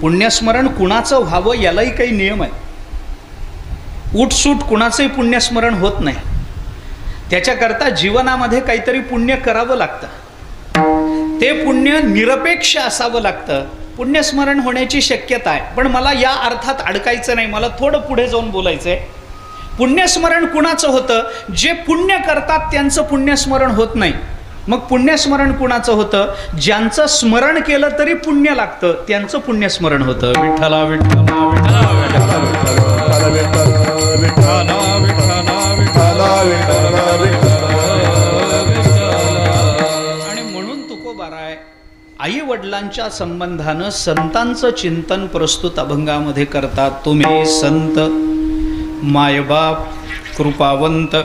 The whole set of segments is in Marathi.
पुण्यस्मरण कुणाचं व्हावं यालाही काही नियम आहे. उठसूट कुणाचंही पुण्यस्मरण होत नाही. त्याच्याकरता जीवनामध्ये काहीतरी पुण्य करावं लागतं. ते पुण्य निरपेक्ष असावं लागतं. पुण्यस्मरण होण्याची शक्यता आहे. पण मला या अर्थात अडकायचं नाही. मला थोडं पुढे जाऊन बोलायचं आहे पुण्यस्मरण कुणाचं होतं? जे पुण्य करतात त्यांचं पुण्यस्मरण होत नाही. मग पुण्यस्मरण कुणाचं होतं? ज्यांचं स्मरण केलं तरी पुण्य लागतं. त्यांचं पुण्यस्मरण होतं. विठ्ठला विठ्ठला विठ्ठला आणि म्हणून तुकोबाराय आई वडिलांच्या संबंधानं संतांचं चिंतन प्रस्तुत अभंगामध्ये करतात तुम्ही संत. मायबाप कृपावंत.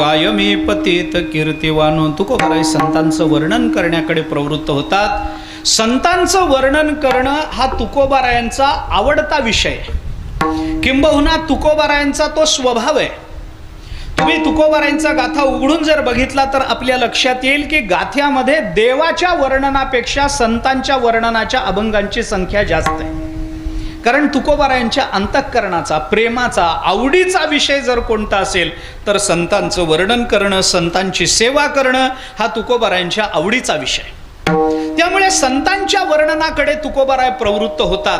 कायमी पतित कीर्तिवान. तुकोबाराय संतांचं वर्णन करण्याकडे प्रवृत्त होतात. संतांचं वर्णन करणं हा तुकोबारायांचा आवडता विषय. किंबहुना तुकोबारायांचा तो स्वभाव आहे. तुम्ही तुकोबारायांचा गाथा उघडून जर बघितला तर आपल्या लक्षात येईल की गाथ्यामध्ये देवाच्या वर्णनापेक्षा संतांच्या वर्णनाच्या अभंगांची संख्या जास्त आहे. कारण तुकोबारायांच्या अंतःकरणाचा प्रेमाचा आवडीचा विषय जर कोणता असेल तर संतांचं वर्णन करणं संतांची सेवा करणं हा तुकोबारायांच्या आवडीचा विषय. त्यामुळे संतांच्या वर्णनाकडे तुकोबाराय प्रवृत्त होतात.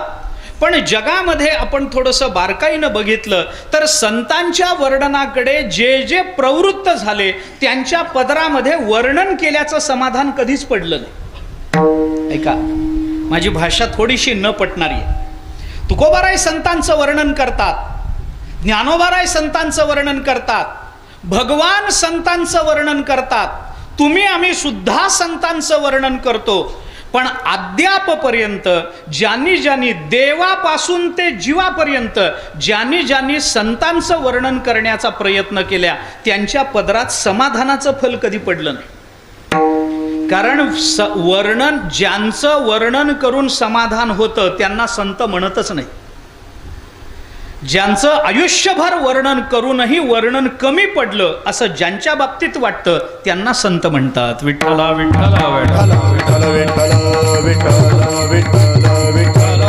पण जगामध्ये आपण थोडंसं बारकाईनं बघितलं तर संतांच्या वर्णनाकडे जे जे प्रवृत्त झाले त्यांच्या पदरामध्ये वर्णन केल्याचं समाधान कधीच पडलं नाही. ऐका माझी भाषा थोडीशी न पटणारी आहे. तुकोबाराय संतांचं वर्णन करतात. ज्ञानोबाराय संतांचं वर्णन करतात. भगवान संतांचं वर्णन करतात. तुम्ही आम्ही सुद्धा संतांचं वर्णन करतो. पण अद्यापपर्यंत ज्यांनी ज्यांनी देवापासून ते जीवापर्यंत ज्यांनी ज्यांनी संतांचं वर्णन करण्याचा प्रयत्न केल्या त्यांच्या पदरात समाधानाचं फल कधी पडलं नाही. कारण स वर्णन ज्यांचं वर्णन करून समाधान होतं त्यांना संत म्हणतच नाही. ज्यांचं आयुष्यभर वर्णन करूनही वर्णन कमी पडलं असं ज्यांच्या बाबतीत वाटतं त्यांना संत म्हणतात. विठ्ठला विठ्ठला विठ्ठला संतांचं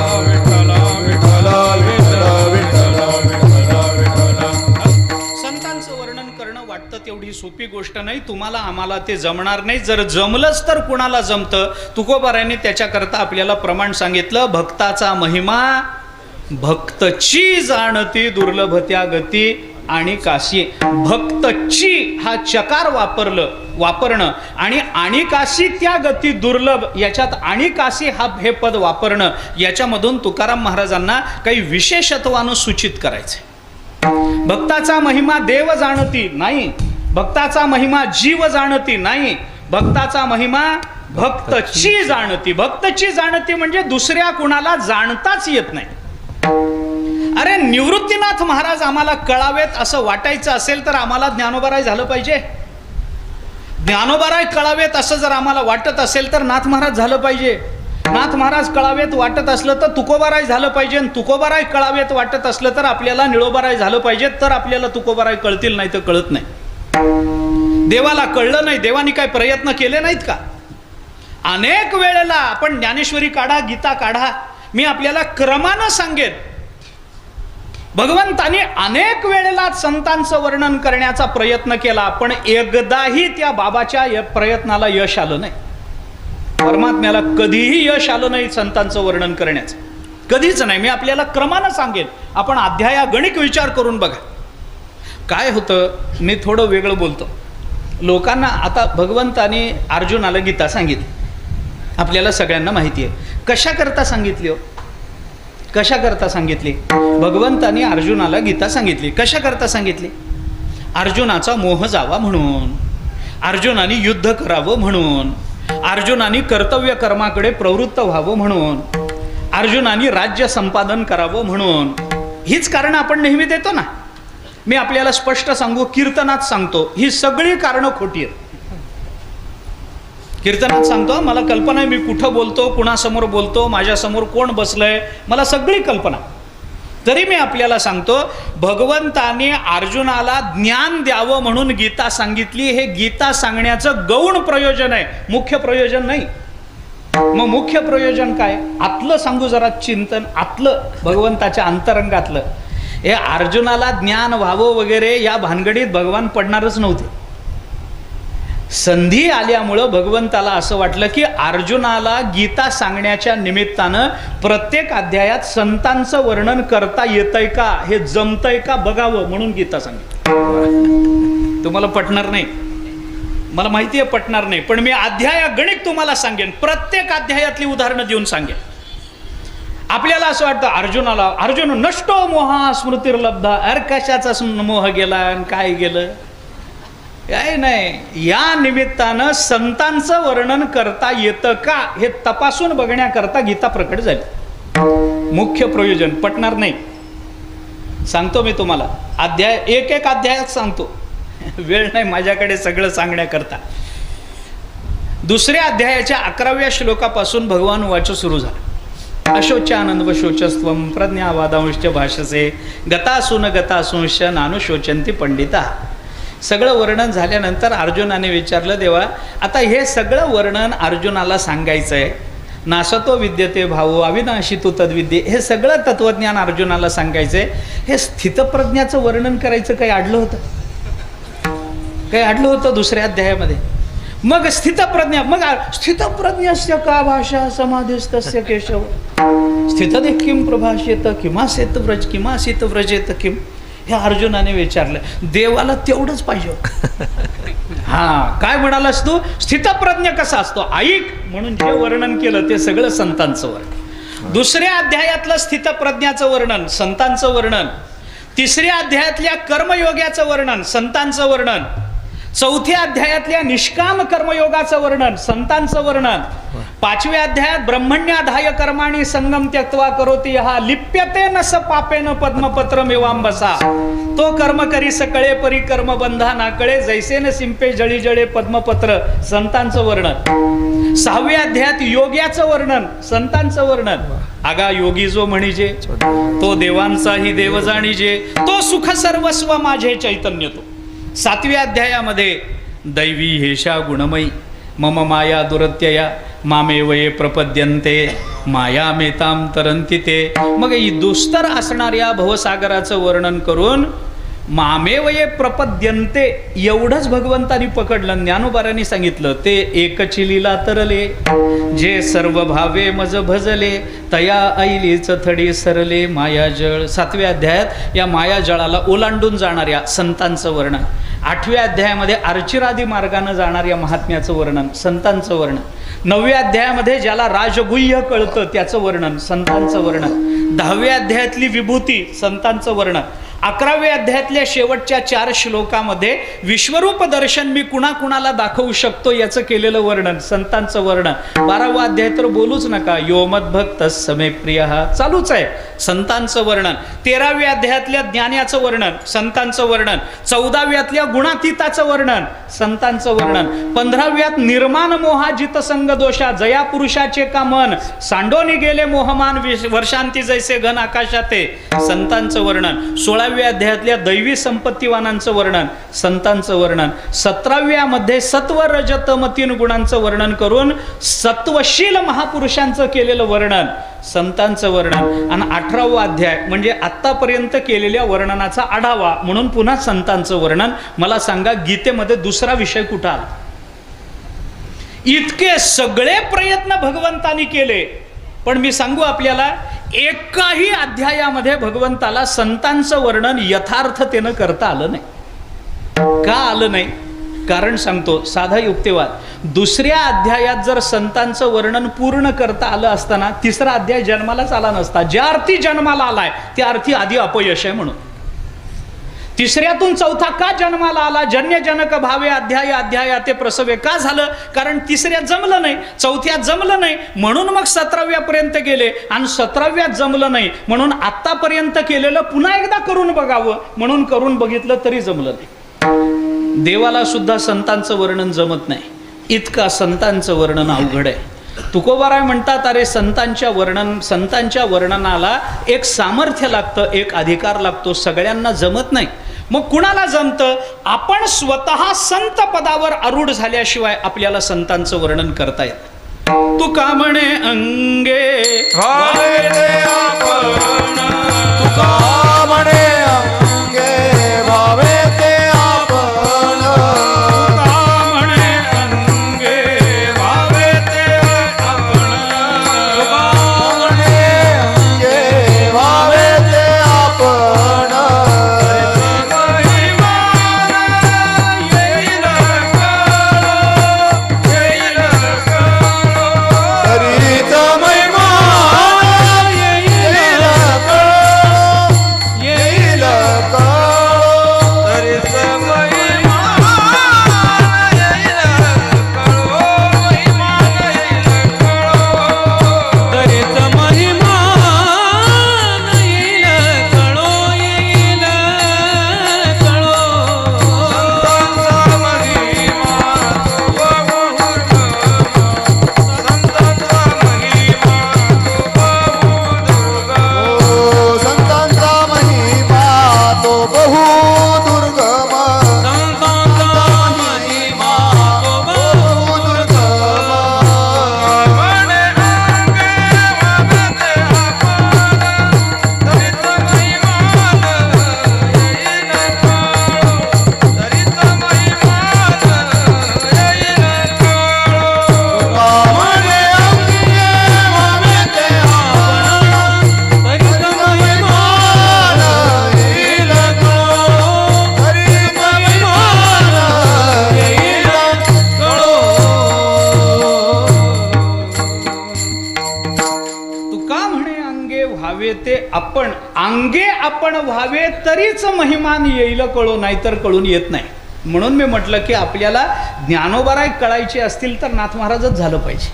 ही सोपी गोष्ट नाही तुम्हाला आम्हाला ते जमणार नाही. जर जमलंच तर कुणाला जमतं? तुकोबाराने त्याच्याकरता आपल्याला प्रमाण सांगितलं भक्ताचा महिमा भक्तची जाणती दुर्लभत्या गती आणि काशी. भक्तची हा चकार वापरलं वापरणं आणि आणि काशी त्या गती दुर्लभ याच्यात आणि काशी हा हे पद वापरणं याच्यामधून तुकाराम महाराजांना काही विशेषत्वानं सूचित करायचं भक्ताचा महिमा देव जाणती नाही. भक्ताचा महिमा जीव जाणती नाही भक्ताचा महिमा भक्तची जाणती. भक्तची जाणती म्हणजे दुसऱ्या कुणाला जाणताच येत नाही. अरे निवृत्तीनाथ महाराज आम्हाला कळावेत असं वाटायचं असेल तर आम्हाला ज्ञानोबाराय झालं पाहिजे. ज्ञानोबाराय कळावेत असं जर आम्हाला वाटत असेल तर नाथ महाराज झालं पाहिजे. नाथ महाराज कळावेत वाटत असलं तर तुकोबाराय झालं पाहिजे आणि तुकोबाराय कळावेत वाटत असलं तर आपल्याला निळोबाराय झालं पाहिजे. तर आपल्याला तुकोबाराय कळतील नाही तर कळत नाही. देवाला कळलं नाही देवानी काय प्रयत्न केले नाहीत का? अनेक वेळेला आपण ज्ञानेश्वरी काढा गीता काढा मी आपल्याला क्रमानं सांगेन. भगवंताने अनेक वेळेला संतांचं वर्णन करण्याचा प्रयत्न केला पण एकदाही त्या बाबाच्या प्रयत्नाला यश आलं नाही. परमात्म्याला कधीही यश आलं नाही संतांचं वर्णन करण्याचं. कधीच नाही मी आपल्याला क्रमानं सांगेन. आपण अध्याया गणिक विचार करून बघा. काय होतं मी थोडं वेगळं बोलतो. लोकांना आता भगवंताने अर्जुनाला गीता सांगितली. आपल्याला सगळ्यांना माहिती आहे. कशा करता सांगितली हो? कशा करता सांगितली भगवंताने अर्जुनाला गीता सांगितली. कशा करता सांगितली? अर्जुनाचा मोह जावा म्हणून. अर्जुनाने युद्ध करावं म्हणून. अर्जुनाने कर्तव्य कर्माकडे प्रवृत्त व्हावं म्हणून. अर्जुनाने राज्य संपादन करावं म्हणून. हीच कारणं आपण नेहमी देतो ना? मी आपल्याला स्पष्ट सांगू कीर्तनात सांगतो. ही सगळी कारणं खोटी आहेत. कीर्तनात सांगतो मला कल्पना आहे मी कुठं बोलतो कुणासमोर बोलतो माझ्यासमोर कोण बसलंय मला सगळी कल्पना. तरी मी आपल्याला सांगतो भगवंताने अर्जुनाला ज्ञान द्यावं म्हणून गीता सांगितली. हे गीता सांगण्याचं गौण प्रयोजन आहे. मुख्य प्रयोजन नाही. मग मुख्य प्रयोजन काय? आतलं सांगू जरा चिंतन आतलं भगवंताच्या अंतरंगातलं. हे अर्जुनाला ज्ञान व्हावं वगैरे या भानगडीत भगवान पडणारच नव्हते. संधी आल्यामुळं भगवंताला असं वाटलं की अर्जुनाला गीता सांगण्याच्या निमित्तानं प्रत्येक अध्यायात संतांचं वर्णन करता येतंय का हे जमतंय का बघावं म्हणून गीता सांगितलं. तुम्हाला पटणार नाही. मला माहिती आहे पटणार नाही पण मी अध्याया गणित तुम्हाला सांगेन. प्रत्येक अध्यायातली उदाहरणं देऊन सांगेन. आपल्याला असं वाटतं अर्जुनाला अर्जुन नष्टो मोहा स्मृतीर्लब्धा अर कशाचा मोह गेला आणि काय गेलं? काय नाही. या निमित्तानं संतांचं वर्णन करता येतं का हे तपासून बघण्याकरता गीता प्रकट झाली. मुख्य प्रयोजन पटणार नाही. सांगतो मी तुम्हाला. अध्याय एक एक अध्यायात सांगतो. वेळ नाही माझ्याकडे सगळं सांगण्याकरता. दुसऱ्या अध्यायाच्या अकराव्या श्लोकापासून भगवान वाच सुरू झाला. अशोचानंद व शोचस्त्वम प्रज्ञावादांश भाषसे गतासून गतासूंश नानुशोचंती पंडिता. सगळं वर्णन झाल्यानंतर अर्जुनाने विचारलं देवा आता हे सगळं वर्णन अर्जुनाला सांगायचं आहे नासतो विद्यते भाऊ अविनाशी तू तद्विद्ये. हे सगळं तत्वज्ञान अर्जुनाला सांगायचं आहे हे स्थितप्रज्ञाचं वर्णन करायचं काही आडलं होतं? काही आडलं होतं दुसऱ्या अध्यायामध्ये? मग स्थितप्रज्ञा मग स्थितप्रज्ञस्य का भाषा समाधिस्तस्य केशव? स्थित किम प्रभाषेत किमासेत व्रज किमासित व्रजेत किम? हे अर्जुनाने विचारलं. देवाला तेवढंच पाहिजे. हा काय म्हणालास तू? स्थितप्रज्ञ कसा असतो? ऐक. म्हणून जे वर्णन केलं ते सगळं संतांचं वर्णन. दुसऱ्या अध्यायातलं स्थितप्रज्ञाचं वर्णन संतांचं वर्णन. तिसऱ्या अध्यायातल्या कर्मयोगाचं वर्णन संतांचं वर्णन. चौथ्या अध्यायातल्या निष्काम कर्मयोगाचं वर्णन संतांचं वर्णन. पाचव्या अध्यायात ब्रह्मण्याधाय कर्माणी संगम त्यक्त्वा करोती हा लिप्यते न स पापेन पद्मपत्र मेवांबसा तो कर्म करी सकळे परी कर्म बंधा नाकळे जैसे न सिंपे जळी जळे पद्मपत्र संतांचं वर्णन. सहाव्या अध्यायात योग्याचं वर्णन संतांचं वर्णन. आगा योगी जो म्हणिजे तो देवांचाही देव जाणीजे तो सुख सर्वस्व माझे चैतन्य तो. सातव्या अध्यायामध्ये दैवी हेशा गुणमयी मम माया दुरत्यया मामे वये प्रपद्यन्ते माया मेताम तरंती ते. मग ही दुस्तर असणाऱ्या भवसागराचं वर्णन करून मामेवये प्रपद्यंते एवढंच भगवंतानी पकडलं ज्ञानोबारांनी सांगितलं ते एकचिलीला तरले जे सर्व भावे मज भजले तया ऐलीच थडी सरले मायाजळ सातव्या अध्यायात या मायाजळाला ओलांडून जाणाऱ्या संतांचं वर्णन. आठव्या अध्यायामध्ये अर्चिरादी मार्गानं जाणाऱ्या महात्म्याचं वर्णन संतांचं वर्णन. नवव्या अध्यायामध्ये ज्याला राजगुह्य कळतं त्याचं वर्णन संतांचं वर्णन. दहाव्या अध्यायातली विभूती संतांचं वर्णन. अकराव्या अध्यायातल्या शेवटच्या चार श्लोकामध्ये विश्वरूप दर्शन मी कुणाकुणाला दाखवू शकतो याचं केलेलं वर्णन संतांचं वर्णन. बारावा अध्याय तर बोलूच नका. यो मद्भक्त समे प्रिय. हा चालूच आहे. संतांचं वर्णन. तेराव्या अध्यायातल्या ज्ञानाचं वर्णन संतांचं वर्णन. चौदाव्यातल्या गुणातीताचं वर्णन संतांचं वर्णन. पंधराव्यात निर्माण मोहाजित संग दोषा जया पुरुषाचे का मन? सांडोनी गेले मोहमान वर्षांती जैसे घन आकाशाते. संतांचं वर्णन. सोळाव्या अध्यायातल्या दैवी संपत्तीवानांचं वर्णन संतांचं वर्णन. सतराव्यामध्ये सत्व रजतम तीन गुणांचं वर्णन करून सत्वशील महापुरुषांचं केलेलं वर्णन. संतांचं वर्णन. आणि अठरावा अध्याय म्हणजे आत्तापर्यंत केलेल्या वर्णनाचा आढावा. म्हणून पुन्हा संतांचं वर्णन. मला सांगा गीतेमध्ये दुसरा विषय कुठं आला? इतके सगळे प्रयत्न भगवंतानी केले. पण मी सांगू आपल्याला एकाही अध्यायामध्ये भगवंताला संतांचं वर्णन यथार्थतेनं करता आलं नाही. का आलं नाही? कारण सांगतो साधा युक्तिवाद. दुसऱ्या अध्यायात जर संतांचं वर्णन पूर्ण करता आलं असताना तिसरा अध्याय जन्मालाच आला नसता. ज्या अर्थी जन्माला आलाय त्या अर्थी आधी अपयश आहे म्हणून. तिसऱ्यातून चौथा का जन्माला आला? जन्यजनक भावे अध्याय अध्याय ते प्रसवे का झालं? कारण तिसऱ्यात जमलं नाही चौथ्यात जमलं नाही म्हणून मग सतराव्यापर्यंत गेले. आणि सतराव्यात जमलं नाही म्हणून आत्तापर्यंत केलेलं पुन्हा एकदा करून बघावं. म्हणून करून बघितलं तरी जमलं नाही. देवाला सुद्धा संतांचं वर्णन जमत नाही. इतका संतांचं वर्णन अवघड आहे. तुकोबाराय म्हणतात अरे संतांच्या वर्णन संतांच्या वर्णनाला एक सामर्थ्य लागतं एक अधिकार लागतो सगळ्यांना जमत नाही. मग कुणाला जमतं? आपण स्वतः संत पदावर आरूढ झाल्याशिवाय आपल्याला संतांचं वर्णन करता येत तू का म्हणे अंगे? व्हावे ते म्हणे बहु आपण व्हावे तरीच महिमान येईल कळो नाहीतर कळून येत नाही. म्हणून मी म्हटलं की आपल्याला ज्ञानोबराय कळायचे असतील तर नाथ महाराजच झालं पाहिजे.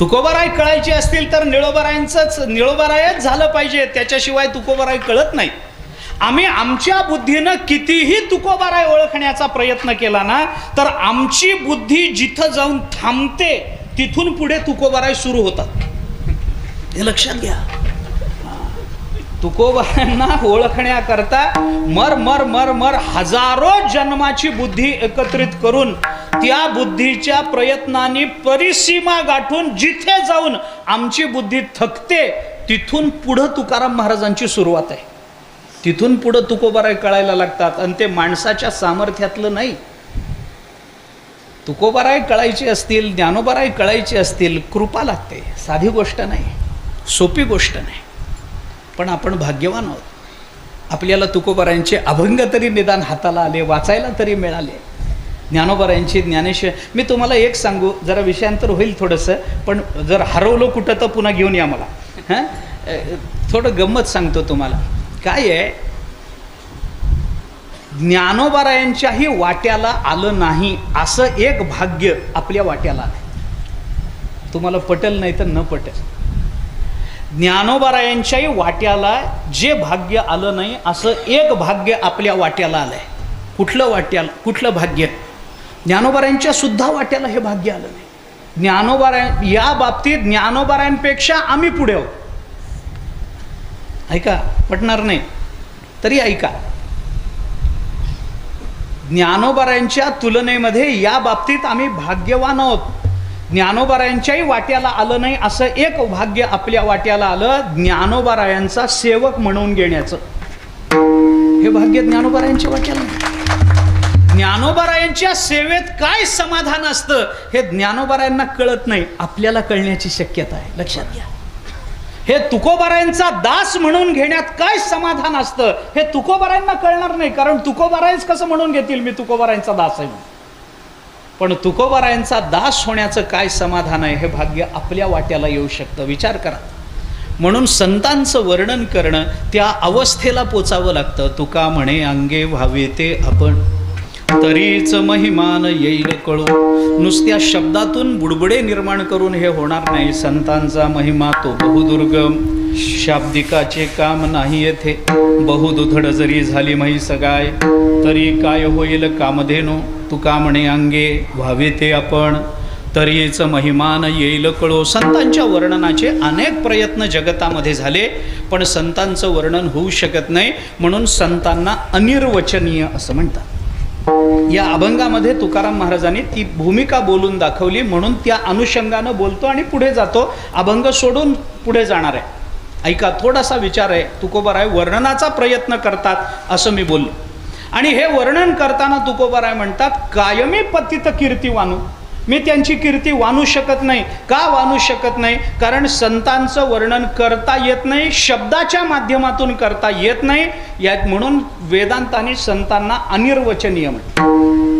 तुकोबराय कळायचे असतील तर निळोबरायांचंच निळोबरायच झालं पाहिजे. त्याच्याशिवाय तुकोबराय कळत नाही. आम्ही आमच्या बुद्धीनं कितीही तुकोबाराय ओळखण्याचा प्रयत्न केला ना तर आमची बुद्धी जिथं जाऊन थांबते तिथून पुढे तुकोबाराय सुरू होतात. हे लक्षात घ्या. तुकोबारांना ओळखण्याकरता मर मर मर मर हजारो जन्माची बुद्धी एकत्रित करून त्या बुद्धीच्या प्रयत्नांनी परिसीमा गाठून जिथे जाऊन आमची बुद्धी थकते तिथून पुढं तुकाराम महाराजांची सुरुवात आहे. तिथून पुढं तुकोबाराय कळायला लागतात आणि ते माणसाच्या सामर्थ्यातलं नाही. तुकोबाराय कळायचे असतील ज्ञानोबाराय कळायचे असतील कृपा लागते. साधी गोष्ट नाही. सोपी गोष्ट नाही. पण आपण भाग्यवान आहोत. आपल्याला तुकोबारायांचे अभंग तरी निदान हाताला आले वाचायला तरी मिळाले. ज्ञानोबारायांची ज्ञानेश्वर मी तुम्हाला एक सांगू जरा विषयांतर होईल थोडंसं पण जर हरवलो कुठं तर पुन्हा घेऊन या मला. हां? थोडं गंमत सांगतो तुम्हाला. काय आहे? ज्ञानोबारायांच्याही वाट्याला आलं नाही असं एक भाग्य आपल्या वाट्याला आलं तुम्हाला पटेल नाही तर न पटेल. ज्ञानोबारायांच्याही वाट्याला जे भाग्य आलं नाही असं एक भाग्य आपल्या वाट्याला आलं आहे कुठलं वाट्याला कुठलं भाग्य? ज्ञानोबारायांच्या सुद्धा वाट्याला हे भाग्य आलं नाही. ज्ञानोबाराय या बाबतीत ज्ञानोबारायांपेक्षा आम्ही पुढे आहोत. ऐका पटणार नाही. तरी ऐका. ज्ञानोबारायांच्या तुलनेमध्ये या बाबतीत आम्ही भाग्यवान आहोत. ज्ञानोबारायांच्याही वाट्याला आलं नाही असं एक भाग्य आपल्या वाट्याला आलं ज्ञानोबारायांचा सेवक म्हणून घेण्याचं. हे भाग्य ज्ञानोबारायांच्या वाट्याला ज्ञानोबारायांच्या सेवेत काय समाधान असतं हे ज्ञानोबारायांना कळत नाही. आपल्याला कळण्याची शक्यता आहे. लक्षात घ्या. हे तुकोबारायांचा दास म्हणून घेण्यात काय समाधान असतं हे तुकोबारायांना कळणार नाही. कारण तुकोबारायच कसं म्हणून घेतील मी तुकोबारायांचा दास आहे पण तुकोबारायांचा दास होण्याचं काय समाधान आहे हे भाग्य आपल्या वाट्याला येऊ शकतं? विचार करा. म्हणून संतांचं वर्णन करणं त्या अवस्थेला पोचावं लागतं. तुका म्हणे अंगे व्हावे ते आपण. तरीच महिमान येईल कळू नुसत्या शब्दातून बुडबुडे निर्माण करून हे होणार नाही. संतांचा महिमा तो बहुदुर्गम शाब्दिकाचे काम नाही येथे. बहुदुधड जरी झाली म्है सगाय तरी काय होईल कामधेनो? तुका म्हणे अंगे व्हावे ते आपण. तरीच महिमान येईल कळो. संतांच्या वर्णनाचे अनेक प्रयत्न जगतामध्ये झाले पण संतांचं वर्णन होऊ शकत नाही. म्हणून संतांना अनिर्वचनीय असं म्हणतात. या अभंगामध्ये तुकाराम महाराजांनी ती भूमिका बोलून दाखवली. म्हणून त्या अनुषंगानं बोलतो आणि पुढे जातो. अभंग सोडून पुढे जाणार आहे. ऐका थोडासा विचार आहे. तुकोबाराय वर्णनाचा प्रयत्न करतात असं मी बोललो. आणि हे वर्णन करताना तुकोबाराय म्हणतात कायमी पतित कीर्ती वानू. मी त्यांची कीर्ती वानू शकत नाही. का वानू शकत नाही? कारण संतांचं वर्णन करता येत नाही शब्दाच्या माध्यमातून करता येत नाही. यात म्हणून वेदांताने संतांना अनिर्वचनीय म्हटलं.